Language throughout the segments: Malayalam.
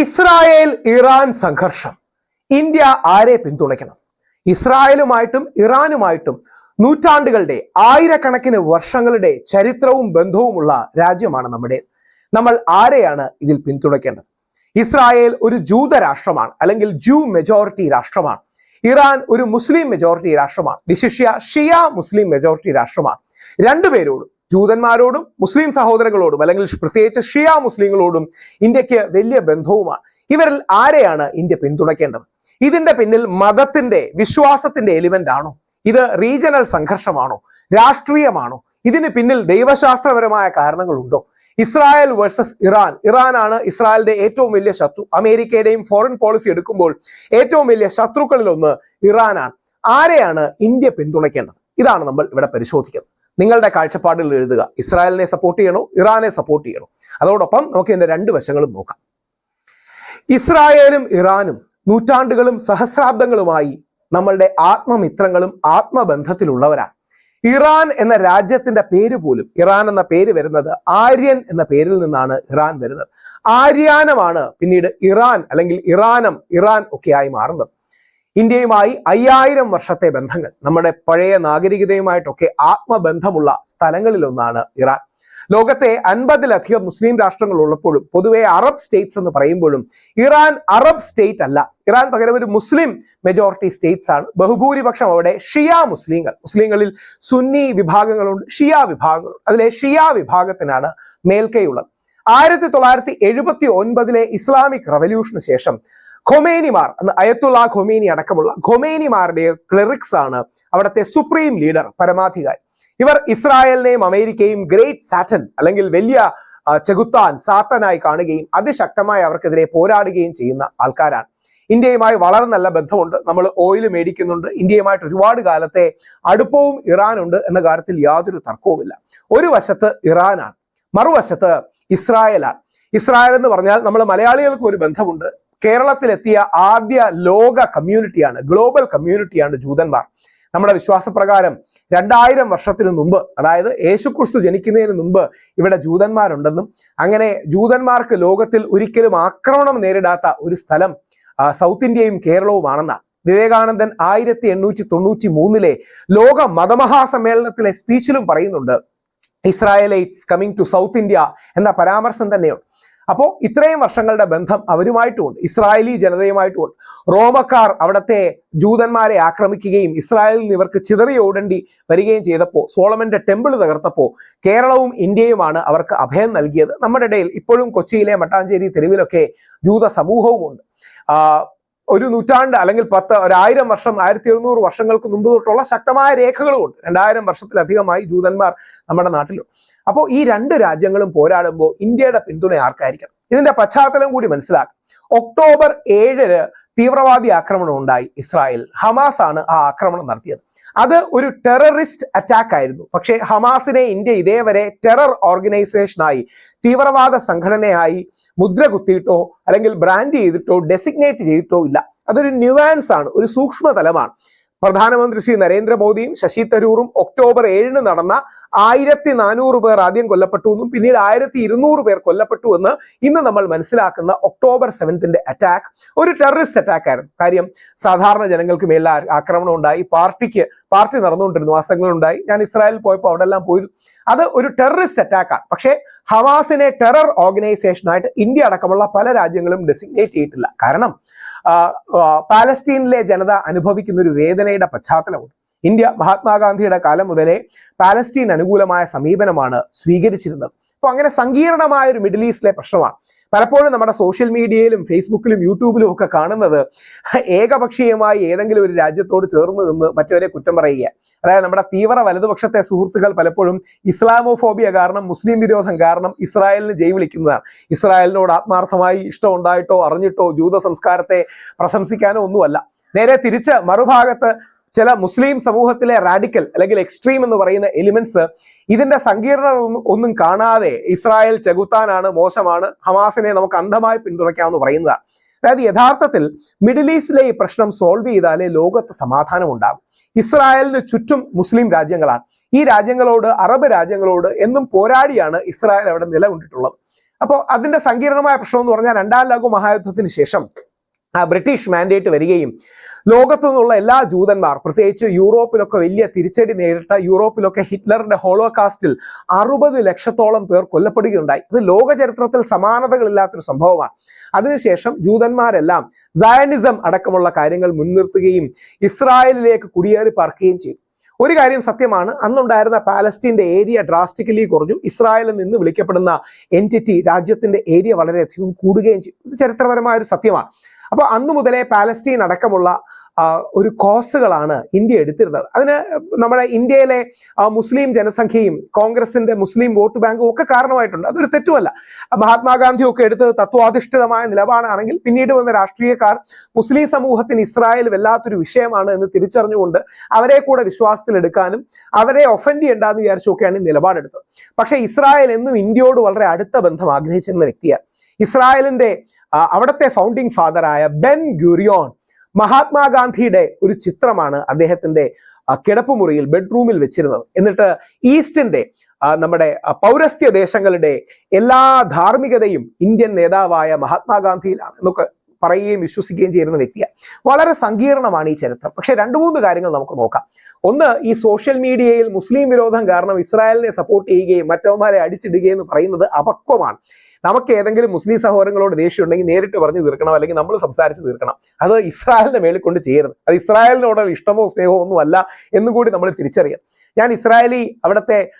ഇസ്രായേൽ ഇറാൻ സംഘർഷം. ഇന്ത്യ ആരെ പിന്തുണയ്ക്കണം? ഇസ്രായേലുമായിട്ടും ഇറാനുമായിട്ടും നൂറ്റാണ്ടുകളുടെ ആയിരക്കണക്കിന് വർഷങ്ങളുടെ ചരിത്രവും ബന്ധവുമുള്ള രാജ്യമാണ് നമ്മുടെ. നമ്മൾ ആരെയാണ് ഇതിൽ പിന്തുണയ്ക്കേണ്ടത്? ഇസ്രായേൽ ഒരു ജൂത രാഷ്ട്രമാണ് അല്ലെങ്കിൽ ജൂ മെജോറിറ്റി രാഷ്ട്രമാണ്. ഇറാൻ ഒരു മുസ്ലിം മെജോറിറ്റി രാഷ്ട്രമാണ്. വിശിഷ്യ ഷിയ മുസ്ലിം മെജോറിറ്റി രാഷ്ട്രമാണ്. രണ്ടുപേരോടും ജൂതന്മാരോടും മുസ്ലിം സഹോദരങ്ങളോടും അല്ലെങ്കിൽ പ്രത്യേകിച്ച് ഷിയ മുസ്ലിങ്ങളോടും ഇന്ത്യയ്ക്ക് വലിയ ബന്ധവുമാണ്. ഇവരിൽ ആരെയാണ് ഇന്ത്യ പിന്തുണയ്ക്കേണ്ടത്? ഇതിന്റെ പിന്നിൽ മതത്തിന്റെ വിശ്വാസത്തിന്റെ എലിമെന്റ് ആണോ? ഇത് റീജിയണൽ സംഘർഷമാണോ? രാഷ്ട്രീയമാണോ? ഇതിന് പിന്നിൽ ദൈവശാസ്ത്രപരമായ കാരണങ്ങളുണ്ടോ? Israel versus Iran. ഇറാനാണ് ഇസ്രായേലിന്റെ ഏറ്റവും വലിയ ശത്രു. അമേരിക്കയുടെയും ഫോറിൻ പോളിസി എടുക്കുമ്പോൾ ഏറ്റവും വലിയ ശത്രുക്കളിൽ ഒന്ന് ഇറാനാണ്. ആരെയാണ് ഇന്ത്യ പിന്തുണയ്ക്കേണ്ടത്? ഇതാണ് നമ്മൾ ഇവിടെ പരിശോധിക്കുന്നത്. നിങ്ങളുടെ കാഴ്ചപ്പാടിൽ എഴുതുക. ഇസ്രായേലിനെ സപ്പോർട്ട് ചെയ്യണോ? ഇറാനെ സപ്പോർട്ട് ചെയ്യണോ? അതോടൊപ്പം നമുക്ക് ഇതിന്റെ രണ്ട് വശങ്ങളും നോക്കാം. ഇസ്രായേലും ഇറാനും നൂറ്റാണ്ടുകളും സഹസ്രാബ്ദങ്ങളുമായി നമ്മളുടെ ആത്മമിത്രങ്ങളും ആത്മബന്ധത്തിലുള്ളവരാണ്. ഇറാൻ എന്ന രാജ്യത്തിന്റെ പേര് പോലും ഇറാൻ എന്ന പേര് വരുന്നത് ആര്യൻ എന്ന പേരിൽ നിന്നാണ് ഇറാൻ വരുന്നത്. ആര്യാനമാണ് പിന്നീട് ഇറാൻ അല്ലെങ്കിൽ ഇറാനം ഇറാൻ ഒക്കെയായി മാറുന്നത്. ഇന്ത്യയുമായി അയ്യായിരം വർഷത്തെ ബന്ധങ്ങൾ നമ്മുടെ പഴയ നാഗരികതയുമായിട്ടൊക്കെ ആത്മബന്ധമുള്ള സ്ഥലങ്ങളിലൊന്നാണ് ഇറാൻ. ലോകത്തെ അൻപതിലധികം മുസ്ലിം രാഷ്ട്രങ്ങൾ ഉള്ളപ്പോഴും പൊതുവെ അറബ് സ്റ്റേറ്റ്സ് എന്ന് പറയുമ്പോഴും ഇറാൻ അറബ് സ്റ്റേറ്റ് അല്ല. ഇറാൻ പകരം ഒരു മുസ്ലിം മെജോറിറ്റി സ്റ്റേറ്റ്സ് ആണ്. ബഹുഭൂരിപക്ഷം അവിടെ ഷിയ മുസ്ലിങ്ങൾ. മുസ്ലിങ്ങളിൽ സുന്നി വിഭാഗങ്ങളുണ്ട് ഷിയ വിഭാഗങ്ങളുണ്ട്. അതിലെ ഷിയ വിഭാഗത്തിനാണ് മേൽക്കൈയുള്ളത് ആയിരത്തി തൊള്ളായിരത്തി എഴുപത്തി ഒൻപതിലെ ഇസ്ലാമിക് റവല്യൂഷന് ശേഷം ഖൊമേനിമാർ അയത്തുള്ള ഖൊമേനി അടക്കമുള്ള ഖൊമേനിമാരുടെ ക്ലറിക്സ് ആണ് അവിടുത്തെ സുപ്രീം ലീഡർ പരമാധികാരി. ഇവർ ഇസ്രായേലിനെയും അമേരിക്കയും ഗ്രേറ്റ് സാറ്റൻ അല്ലെങ്കിൽ വലിയ ചെകുത്താൻ സാത്തനായി കാണുകയും അതിശക്തമായി അവർക്കെതിരെ പോരാടുകയും ചെയ്യുന്ന ആൾക്കാരാണ്. ഇന്ത്യയുമായി വളരെ നല്ല ബന്ധമുണ്ട്. നമ്മൾ ഓയിൽ മേടിക്കുന്നുണ്ട്. ഇന്ത്യയുമായിട്ട് ഒരുപാട് കാലത്തെ അടുപ്പവും ഇറാനുണ്ട് എന്ന കാര്യത്തിൽ യാതൊരു തർക്കവുമില്ല. ഒരു വശത്ത് ഇറാനാണ് മറുവശത്ത് ഇസ്രായേലാണ്. ഇസ്രായേൽ എന്ന് പറഞ്ഞാൽ നമ്മൾ മലയാളികൾക്ക് ഒരു ബന്ധമുണ്ട്. കേരളത്തിലെത്തിയ ആദ്യ ലോക കമ്മ്യൂണിറ്റിയാണ് ഗ്ലോബൽ കമ്മ്യൂണിറ്റിയാണ് ജൂതന്മാർ. നമ്മുടെ വിശ്വാസപ്രകാരം രണ്ടായിരം വർഷത്തിനു മുമ്പ് അതായത് യേശുക്രിസ്തു ജനിക്കുന്നതിന് മുമ്പ് ഇവിടെ ജൂതന്മാരുണ്ടെന്നും അങ്ങനെ ജൂതന്മാർക്ക് ലോകത്തിൽ ഒരിക്കലും ആക്രമണം നേരിടാത്ത ഒരു സ്ഥലം സൗത്ത് ഇന്ത്യയും കേരളവുമാണെന്നാണ്. വിവേകാനന്ദൻ ആയിരത്തി എണ്ണൂറ്റി തൊണ്ണൂറ്റി മൂന്നിലെ ലോക മതമഹാസമ്മേളനത്തിലെ സ്പീച്ചിലും പറയുന്നുണ്ട് Israelites coming to South India എന്ന പരാമർശം തന്നെയുണ്ട്. അപ്പോൾ ഇത്രയും വർഷങ്ങളുടെ ബന്ധം അവരുമായിട്ടുമുണ്ട് ഇസ്രായേലി ജനതയുമായിട്ടുമുണ്ട് റോമക്കാർ അവിടുത്തെ ജൂതന്മാരെ ആക്രമിക്കുകയും ഇസ്രായേലിൽ നിന്ന് ഇവർക്ക് ചിതറി ഓടേണ്ടി വരികയും ചെയ്തപ്പോൾ സോളമന്റെ ടെമ്പിൾ തകർത്തപ്പോൾ കേരളവും ഇന്ത്യയുമാണ് അവർക്ക് അഭയം നൽകിയത്. നമ്മുടെ ഇടയിൽ ഇപ്പോഴും കൊച്ചിയിലെ മട്ടാഞ്ചേരി തെരുവിലൊക്കെ ജൂത ആ, ഒരു നൂറ്റാണ്ട് അല്ലെങ്കിൽ പത്ത് ഒരായിരം വർഷം ആയിരത്തി എഴുന്നൂറ് വർഷങ്ങൾക്ക് മുമ്പ് തൊട്ടുള്ള ശക്തമായ രേഖകളുമുണ്ട്. രണ്ടായിരം വർഷത്തിലധികമായി ജൂതന്മാർ നമ്മുടെ നാട്ടിലുണ്ട്. അപ്പോൾ ഈ രണ്ട് രാജ്യങ്ങളും പോരാടുമ്പോൾ ഇന്ത്യയുടെ പിന്തുണ ആർക്കായിരിക്കണം? ഇതിന്റെ പശ്ചാത്തലം കൂടി മനസ്സിലാക്കാം. ഒക്ടോബർ ഏഴിന് തീവ്രവാദി ആക്രമണം ഉണ്ടായി ഇസ്രായേൽ ഹമാസ് ആണ് ആ ആക്രമണം നടത്തിയത്. അത് ഒരു ടെററിസ്റ്റ് അറ്റാക്ക് ആയിരുന്നു. പക്ഷേ ഹമാസിനെ ഇന്ത്യ ഇതേവരെ ടെറർ ഓർഗനൈസേഷനായി തീവ്രവാദ സംഘടനയായി മുദ്ര കുത്തിയിട്ടോ അല്ലെങ്കിൽ ബ്രാൻഡ് ചെയ്തിട്ടോ ഡെസിഗ്നേറ്റ് ചെയ്തിട്ടോ ഇല്ല. അതൊരു ന്യൂവാൻസ് ആണ് ഒരു സൂക്ഷ്മ തലമാണ് പ്രധാനമന്ത്രി ശ്രീ നരേന്ദ്രമോദിയും ശശി തരൂറും ഒക്ടോബർ ഏഴിന് നടന്ന ആയിരത്തി നാനൂറ് പേർ ആദ്യം കൊല്ലപ്പെട്ടു എന്നും പിന്നീട് ആയിരത്തി ഇരുന്നൂറ് പേർ കൊല്ലപ്പെട്ടു എന്ന് ഇന്ന് നമ്മൾ മനസ്സിലാക്കുന്ന ഒക്ടോബർ സെവൻത്തിന്റെ അറ്റാക്ക് ഒരു ടെററിസ്റ്റ് അറ്റാക്ക് ആയിരുന്നു. കാര്യം സാധാരണ ജനങ്ങൾക്ക് മേലെ ആക്രമണം ഉണ്ടായി. പാർട്ടിക്ക് പാർട്ടി നടന്നുകൊണ്ടിരുന്നു മാസങ്ങളുണ്ടായി ഞാൻ ഇസ്രായേലിൽ പോയപ്പോൾ അവിടെ എല്ലാം പോയിരുന്നു അത് ഒരു ടെററിസ്റ്റ് അറ്റാക്കാണ് പക്ഷേ ഹമാസിനെ ടെറർ ഓർഗനൈസേഷനായിട്ട് ഇന്ത്യ അടക്കമുള്ള പല രാജ്യങ്ങളും ഡെസിഗ്നേറ്റ് ചെയ്തിട്ടില്ല. കാരണം പാലസ്തീനിലെ ജനത അനുഭവിക്കുന്ന ഒരു വേദനയുടെ പശ്ചാത്തലമുണ്ട്. ഇന്ത്യ മഹാത്മാഗാന്ധിയുടെ കാലം മുതലേ പാലസ്തീൻ അനുകൂലമായ സമീപനമാണ് സ്വീകരിച്ചിരുന്നത്. അപ്പോൾ അങ്ങനെ സങ്കീർണമായ ഒരു മിഡിൽ ഈസ്റ്റിലെ പ്രശ്നമാണ്. പലപ്പോഴും നമ്മുടെ സോഷ്യൽ മീഡിയയിലും ഫേസ്ബുക്കിലും യൂട്യൂബിലും ഒക്കെ കാണുന്നത് ഏകപക്ഷീയമായി ഏതെങ്കിലും ഒരു രാജ്യത്തോട് ചേർന്ന് നിന്ന് മറ്റവരെ കുറ്റം പറയുക. അതായത് നമ്മുടെ തീവ്ര വലതുപക്ഷത്തെ സുഹൃത്തുക്കൾ പലപ്പോഴും ഇസ്ലാമോഫോബിയ കാരണം മുസ്ലിം വിരോധം കാരണം ഇസ്രായേലിന് ജയ് വിളിക്കുന്നതാണ്. ഇസ്രായേലിനോട് ആത്മാർത്ഥമായി ഇഷ്ടം ഉണ്ടായിട്ടോ അറിഞ്ഞിട്ടോ ജൂത സംസ്കാരത്തെ പ്രശംസിക്കാനോ ഒന്നുമല്ല. നേരെ തിരിച്ച് മറുഭാഗത്ത് ചില മുസ്ലിം സമൂഹത്തിലെ റാഡിക്കൽ അല്ലെങ്കിൽ എക്സ്ട്രീം എന്ന് പറയുന്ന എലിമെന്റ്സ് ഇതിന്റെ സങ്കീർണത ഒന്നും കാണാതെ ഇസ്രായേൽ ചെകുത്താനാണ് മോശമാണ് ഹമാസിനെ നമുക്ക് അന്ധമായി പിന്തുണയ്ക്കാമെന്ന് പറയുന്നതാണ് അതായത് യഥാർത്ഥത്തിൽ മിഡിൽ ഈസ്റ്റിലെ ഈ പ്രശ്നം സോൾവ് ചെയ്താലേ ലോകത്ത് സമാധാനം ഉണ്ടാകും ഇസ്രായേലിന് ചുറ്റും മുസ്ലിം രാജ്യങ്ങളാണ്. ഈ രാജ്യങ്ങളോട് അറബ് രാജ്യങ്ങളോട് എന്നും പോരാടിയാണ് ഇസ്രായേൽ അവിടെ നിലകൊണ്ടിട്ടുള്ളത്. അപ്പോൾ അതിന്റെ സങ്കീർണമായ പ്രശ്നം എന്ന് പറഞ്ഞാൽ രണ്ടാം ലോക മഹായുദ്ധത്തിന് ശേഷം ബ്രിട്ടീഷ് മാൻഡേറ്റ് വരികയും ലോകത്തു നിന്നുള്ള എല്ലാ ജൂതന്മാർ പ്രത്യേകിച്ച് യൂറോപ്പിലൊക്കെ വലിയ തിരിച്ചടി നേരിട്ട യൂറോപ്പിലൊക്കെ ഹിറ്റ്ലറിന്റെ ഹോളോകാസ്റ്റിൽ അറുപത് ലക്ഷത്തോളം പേർ കൊല്ലപ്പെടുകയുണ്ടായി. ഇത് ലോക ചരിത്രത്തിൽ സമാനതകളില്ലാത്തൊരു സംഭവമാണ്. അതിനുശേഷം ജൂതന്മാരെല്ലാം സയനിസം അടക്കമുള്ള കാര്യങ്ങൾ മുൻനിർത്തുകയും ഇസ്രായേലിലേക്ക് കുടിയേറി പാർക്കുകയും ചെയ്തു. ഒരു കാര്യം സത്യമാണ് അന്നുണ്ടായിരുന്ന പാലസ്റ്റീന്റെ ഏരിയ ഡ്രാസ്റ്റിക്കലി കുറഞ്ഞു. ഇസ്രായേലിൽ നിന്ന് വിളിക്കപ്പെടുന്ന എന്റിറ്റി രാജ്യത്തിന്റെ ഏരിയ വളരെയധികം കൂടുകയും ചെയ്തു. ഇത് ചരിത്രപരമായ ഒരു സത്യമാണ്. അപ്പോൾ അന്നു മുതലേ പാലസ്റ്റീൻ അടക്കമുള്ള ഒരു കോസുകളാണ് ഇന്ത്യ എടുത്തിരുന്നത്. അതിന് നമ്മുടെ ഇന്ത്യയിലെ മുസ്ലിം ജനസംഖ്യയും കോൺഗ്രസിന്റെ മുസ്ലിം വോട്ട് ബാങ്കും ഒക്കെ കാരണമായിട്ടുണ്ട്. അതൊരു തെറ്റുമല്ല. മഹാത്മാഗാന്ധി ഒക്കെ എടുത്തത് തത്വാധിഷ്ഠിതമായ നിലപാടാണെങ്കിൽ പിന്നീട് വന്ന രാഷ്ട്രീയക്കാർ മുസ്ലിം സമൂഹത്തിന് ഇസ്രായേൽ വല്ലാത്തൊരു വിഷയമാണ് എന്ന് തിരിച്ചറിഞ്ഞുകൊണ്ട് അവരെ കൂടെ വിശ്വാസത്തിലെടുക്കാനും അവരെ ഒഫൻഡ് ചെയ്യണ്ടെന്ന് വിചാരിച്ചൊക്കെയാണ് നിലപാടെടുത്തത്. പക്ഷേ ഇസ്രായേൽ എന്നും ഇന്ത്യയോട് വളരെ അടുത്ത ബന്ധം ആഗ്രഹിച്ചിരുന്ന വ്യക്തിയാണ്. ഇസ്രായേലിന്റെ അവിടത്തെ ഫൗണ്ടിങ് ഫാദറായ ബെൻ ഗുരിയോൺ മഹാത്മാഗാന്ധിയുടെ ഒരു ചിത്രമാണ് അദ്ദേഹത്തിന്റെ കിടപ്പുമുറിയിൽ ബെഡ്റൂമിൽ വെച്ചിരുന്നത്. എന്നിട്ട് ഈസ്റ്റിന്റെ നമ്മുടെ പൗരസ്ത്യ ദേശങ്ങളുടെ എല്ലാ ധാർമ്മികതയും ഇന്ത്യൻ നേതാവായ മഹാത്മാഗാന്ധിയിലാണ്. എന്നൊക്കെ പറയുകയും വിശ്വസിക്കുകയും ചെയ്യുന്ന വ്യക്തിയാണ് വളരെ സങ്കീർണമാണ് ഈ ചരിത്രം. പക്ഷെ രണ്ടു മൂന്ന് കാര്യങ്ങൾ നമുക്ക് നോക്കാം. ഒന്ന് ഈ സോഷ്യൽ മീഡിയയിൽ മുസ്ലിം വിരോധം കാരണം ഇസ്രായേലിനെ സപ്പോർട്ട് ചെയ്യുകയും മറ്റവന്മാരെ അടിച്ചിടുകയും എന്ന് പറയുന്നത് അപക്വമാണ്. നമുക്ക് ഏതെങ്കിലും മുസ്ലിം സഹോദരങ്ങളോട് ദേഷ്യം ഉണ്ടെങ്കിൽ നേരിട്ട് പറഞ്ഞു തീർക്കണം അല്ലെങ്കിൽ നമ്മൾ സംസാരിച്ച് തീർക്കണം. അത് ഇസ്രായേലിന്റെ മേളിൽ കൊണ്ട് ചെയ്യരുത്. അത് ഇസ്രായേലിനോടുള്ള ഇഷ്ടമോ സ്നേഹമോ ഒന്നും അല്ല എന്നും കൂടി നമ്മൾ തിരിച്ചറിയണം. ഞാൻ ഇസ്രായേലി അവിടുത്തെ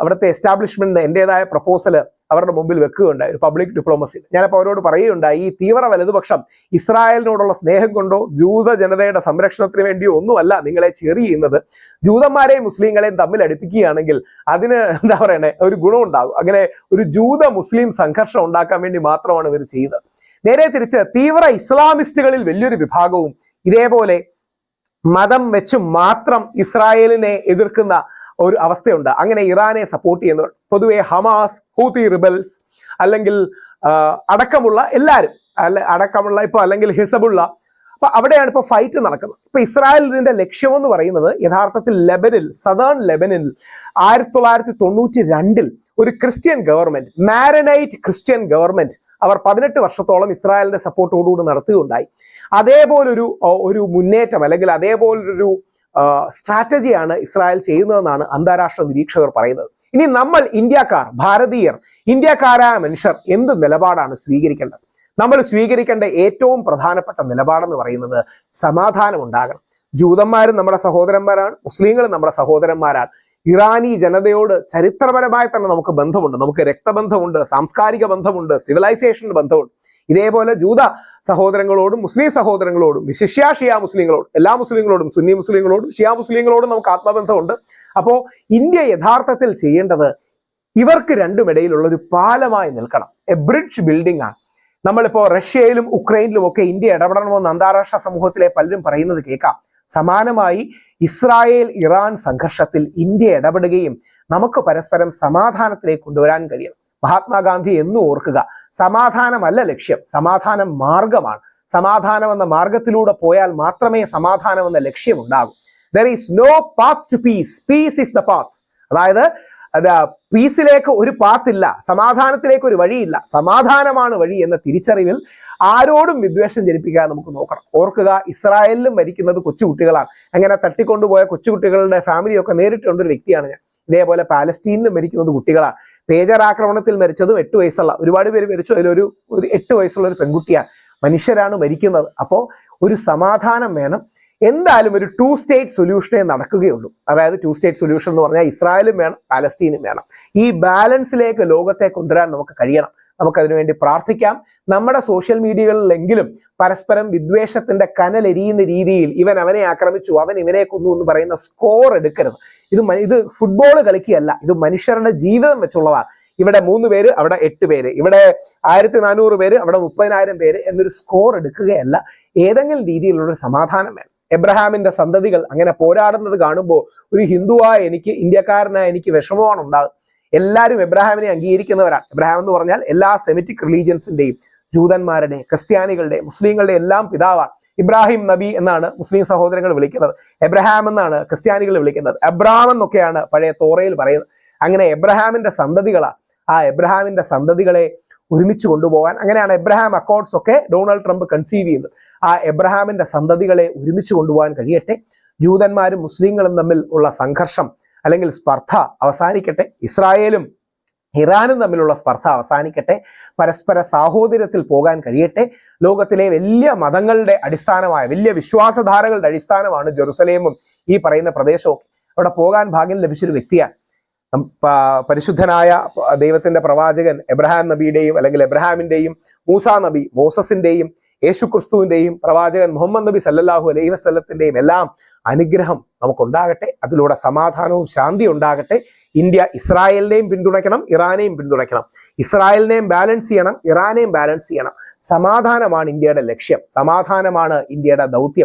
അവിടുത്തെ എസ്റ്റാബ്ലിഷ്മെന്റിന് എന്റെതായ പ്രപ്പോസൽ അവരുടെ മുമ്പിൽ വെക്കുകയുണ്ടായി ഒരു പബ്ലിക് ഡിപ്ലോമസി ഞാനപ്പോൾ അവരോട് പറയുകയുണ്ടായി ഈ തീവ്ര വലതുപക്ഷം ഇസ്രായേലിനോടുള്ള സ്നേഹം കൊണ്ടോ ജൂത ജനതയുടെ സംരക്ഷണത്തിന് വേണ്ടിയോ ഒന്നുമല്ല നിങ്ങളെ ചെറി ചെയ്യുന്നത്. ജൂതന്മാരെയും മുസ്ലിങ്ങളെയും തമ്മിൽ അടുപ്പിക്കുകയാണെങ്കിൽ അതിന് എന്താ പറയണേ ഒരു ഗുണമുണ്ടാകും. അങ്ങനെ ഒരു ജൂത മുസ്ലിം സംഘർഷം ഉണ്ടാക്കാൻ വേണ്ടി മാത്രമാണ് ഇവർ ചെയ്തത് നേരെ തിരിച്ച് തീവ്ര ഇസ്ലാമിസ്റ്റുകളിൽ വലിയൊരു വിഭാഗവും ഇതേപോലെ മതം വെച്ച് മാത്രം ഇസ്രായേലിനെ എതിർക്കുന്ന ഒരു അവസ്ഥയുണ്ട്. അങ്ങനെ ഇറാനെ സപ്പോർട്ട് ചെയ്യുന്നവർ. പൊതുവെ ഹമാസ് ഹൂത്തി റിബൽസ് അല്ലെങ്കിൽ അടക്കമുള്ള എല്ലാവരും അല്ല അടക്കമുള്ള ഇപ്പൊ അല്ലെങ്കിൽ ഹിസബുള്ള അപ്പൊ അവിടെയാണ് ഇപ്പൊ ഫൈറ്റ് നടക്കുന്നത്. ഇപ്പൊ ഇസ്രായേലിന്റെ ഇതിന്റെ ലക്ഷ്യമെന്ന് പറയുന്നത് യഥാർത്ഥത്തിൽ ലെബനിൽ സദേൺ ലെബനിൽ ആയിരത്തി തൊള്ളായിരത്തി തൊണ്ണൂറ്റി രണ്ടിൽ ഒരു Christian government Maronite Christian government അവർ പതിനെട്ട് വർഷത്തോളം ഇസ്രായേലിന്റെ സപ്പോർട്ടോടുകൂടി നടത്തുകയുണ്ടായി. അതേപോലൊരു ഒരു മുന്നേറ്റം അല്ലെങ്കിൽ അതേപോലൊരു സ്ട്രാറ്റജിയാണ് ഇസ്രായേൽ ചെയ്യുന്നതെന്നാണ് അന്താരാഷ്ട്ര നിരീക്ഷകർ പറയുന്നത്. ഇനി നമ്മൾ ഇന്ത്യക്കാർ ഭാരതീയർ ഇന്ത്യക്കാരായ മനുഷ്യർ എന്ത് നിലപാടാണ് സ്വീകരിക്കേണ്ടത്? നമ്മൾ സ്വീകരിക്കേണ്ട ഏറ്റവും പ്രധാനപ്പെട്ട നിലപാടെന്ന് പറയുന്നത് സമാധാനം ഉണ്ടാകണം. ജൂതന്മാരും നമ്മുടെ സഹോദരന്മാരാണ് മുസ്ലിങ്ങളും നമ്മുടെ സഹോദരന്മാരാണ്. ഇറാനി ജനതയോട് ചരിത്രപരമായി തന്നെ നമുക്ക് ബന്ധമുണ്ട്. നമുക്ക് രക്തബന്ധമുണ്ട് സാംസ്കാരിക ബന്ധമുണ്ട് സിവിലൈസേഷൻ ബന്ധമുണ്ട്. ഇതേപോലെ ജൂത സഹോദരങ്ങളോടും മുസ്ലിം സഹോദരങ്ങളോടും വിശിഷ്യ ഷിയ മുസ്ലിങ്ങളോടും എല്ലാ മുസ്ലിങ്ങളോടും സുന്നി മുസ്ലിങ്ങളോടും ഷിയ മുസ്ലിങ്ങളോടും നമുക്ക് ആത്മബന്ധമുണ്ട്. അപ്പോൾ ഇന്ത്യ യഥാർത്ഥത്തിൽ ചെയ്യേണ്ടത് ഇവർക്ക് രണ്ടുമിടയിലുള്ള ഒരു പാലമായി നിൽക്കണം. എ ബ്രിഡ്ജ് ബിൽഡിംഗ് ആണ്. നമ്മളിപ്പോ റഷ്യയിലും ഉക്രൈനിലും ഒക്കെ ഇന്ത്യ ഇടപെടണമെന്ന് അന്താരാഷ്ട്ര സമൂഹത്തിലെ പലരും പറയുന്നത് കേൾക്കാം. സമാനമായി ഇസ്രായേൽ ഇറാൻ സംഘർഷത്തിൽ ഇന്ത്യ ഇടപെടുകയും നമുക്ക് പരസ്പരം സമാധാനത്തിലേക്ക് കൊണ്ടുവരാൻ കഴിയണം. മഹാത്മാഗാന്ധി എന്നും ഓർക്കുക. സമാധാനമല്ല ലക്ഷ്യം സമാധാനം മാർഗമാണ്. സമാധാനം എന്ന മാർഗത്തിലൂടെ പോയാൽ മാത്രമേ സമാധാനം എന്ന ലക്ഷ്യം ഉണ്ടാകൂ there is no path to peace peace is the path അതായത് പീസിലേക്ക് ഒരു പാത്തില്ല സമാധാനത്തിലേക്ക് ഒരു വഴിയില്ല. സമാധാനമാണ് വഴി എന്ന തിരിച്ചറിവിൽ ആരോടും വിദ്വേഷം ജനിപ്പിക്കാൻ നമുക്ക് നോക്കണം. ഓർക്കുക ഇസ്രായേലിലും മരിക്കുന്നത് കൊച്ചുകുട്ടികളാണ്. അങ്ങനെ തട്ടിക്കൊണ്ടുപോയ കൊച്ചുകുട്ടികളുടെ ഫാമിലിയൊക്കെ നേരിട്ടുള്ള വ്യക്തിയാണ് ഞാൻ. ഇതേപോലെ പാലസ്റ്റീനിൽ മരിക്കുന്നത് കുട്ടികളാണ് പേജർ ആക്രമണത്തിൽ മരിച്ചതും എട്ട് വയസ്സുള്ള ഒരുപാട് പേര് മരിച്ചു അതിലൊരു ഒരു എട്ട് വയസ്സുള്ള ഒരു പെൺകുട്ടിയാണ് മനുഷ്യരാണ് മരിക്കുന്നത്. അപ്പോൾ ഒരു സമാധാനം വേണം. എന്തായാലും ഒരു ടു സ്റ്റേറ്റ് സൊല്യൂഷനേ നടക്കുകയുള്ളൂ. അതായത് ടു സ്റ്റേറ്റ് സൊല്യൂഷൻ എന്ന് പറഞ്ഞാൽ ഇസ്രായേലും വേണം പാലസ്റ്റീനും വേണം. ഈ ബാലൻസിലേക്ക് ലോകത്തെ കൊണ്ടുവരാൻ നമുക്ക് കഴിയണം. നമുക്കതിനു വേണ്ടി പ്രാർത്ഥിക്കാം. നമ്മുടെ സോഷ്യൽ മീഡിയകളിലെങ്കിലും പരസ്പരം വിദ്വേഷത്തിന്റെ കനലെരിയുന്ന രീതിയിൽ ഇവൻ അവനെ ആക്രമിച്ചു അവൻ ഇവനെ കൊന്നു എന്ന് പറയുന്ന സ്കോർ എടുക്കരുത്. ഇത് ഇത് ഫുട്ബോൾ കളിക്കുകയല്ല ഇത് മനുഷ്യരുടെ ജീവിതം വെച്ചുള്ളതാണ്. ഇവിടെ മൂന്ന് പേര് അവിടെ എട്ട് പേര്. ഇവിടെ ആയിരത്തി നാനൂറ് പേര് അവിടെ മുപ്പതിനായിരം പേര് എന്നൊരു സ്കോർ എടുക്കുകയല്ല. ഏതെങ്കിലും രീതിയിലുള്ള ഒരു സമാധാനം വേണം. എബ്രഹാമിന്റെ സന്തതികൾ അങ്ങനെ പോരാടുന്നത് കാണുമ്പോൾ ഒരു ഹിന്ദുവായ എനിക്ക് ഇന്ത്യക്കാരനായ എനിക്ക് വിഷമമാണ് ഉണ്ടാകും എല്ലാവരും എബ്രഹാമിനെ അംഗീകരിക്കുന്നവരാണ്. എബ്രഹാം എന്ന് പറഞ്ഞാൽ എല്ലാ സെമിറ്റിക് റിലീജിയൻസിന്റെയും ജൂതന്മാരുടെ ക്രിസ്ത്യാനികളുടെ മുസ്ലിങ്ങളുടെ എല്ലാം പിതാവാണ്. ഇബ്രാഹിം നബി എന്നാണ് മുസ്ലിം സഹോദരങ്ങൾ വിളിക്കുന്നത്. എബ്രഹാം എന്നാണ് ക്രിസ്ത്യാനികൾ വിളിക്കുന്നത്. എബ്രാം എന്നൊക്കെയാണ് പഴയ തോറയിൽ പറയുന്നത്. അങ്ങനെ എബ്രഹാമിന്റെ സന്തതികളാണ്. ആ എബ്രഹാമിന്റെ സന്തതികളെ ഒരുമിച്ച് കൊണ്ടുപോകാൻ അങ്ങനെയാണ് എബ്രഹാം അക്കോർഡ്സ് ഒക്കെ ഡൊണാൾഡ് ട്രംപ് കൺസീവ് ചെയ്യുന്നത്. ആ എബ്രഹാമിന്റെ സന്തതികളെ ഒരുമിച്ച് കൊണ്ടുപോകാൻ കഴിയട്ടെ. ജൂതന്മാരും മുസ്ലിങ്ങളും തമ്മിൽ ഉള്ള സംഘർഷം അല്ലെങ്കിൽ സ്പർദ്ധ അവസാനിക്കട്ടെ. ഇസ്രായേലും ഇറാനും തമ്മിലുള്ള സ്പർദ്ധ അവസാനിക്കട്ടെ. പരസ്പര സാഹോദര്യത്തിൽ പോകാൻ കഴിയട്ടെ. ലോകത്തിലെ വലിയ മതങ്ങളുടെ അടിസ്ഥാനമായ വലിയ വിശ്വാസധാരകളുടെ അടിസ്ഥാനമാണ് ജെറുസലേമും ഈ പറയുന്ന പ്രദേശവും അവിടെ പോകാൻ ഭാഗ്യം ലഭിച്ചൊരു വ്യക്തിയാണ്. പരിശുദ്ധനായ ദൈവത്തിന്റെ പ്രവാചകൻ എബ്രഹാം നബിയുടെയും അല്ലെങ്കിൽ എബ്രഹാമിന്റെയും മൂസ നബി മോസസിന്റെയും യേശു ക്രിസ്തുവിന്റെയും പ്രവാചകൻ മുഹമ്മദ് നബി സല്ലാഹു അലൈഹി വസല്ലത്തിന്റെയും എല്ലാം അനുഗ്രഹം നമുക്കുണ്ടാകട്ടെ. അതിലൂടെ സമാധാനവും ശാന്തി ഉണ്ടാകട്ടെ. ഇന്ത്യ ഇസ്രായേലിനെയും പിന്തുണയ്ക്കണം ഇറാനെയും പിന്തുണയ്ക്കണം. ഇസ്രായേലിനെയും ബാലൻസ് ചെയ്യണം ഇറാനെയും ബാലൻസ് ചെയ്യണം. സമാധാനമാണ് ഇന്ത്യയുടെ ലക്ഷ്യം. സമാധാനമാണ് ഇന്ത്യയുടെ ദൗത്യം.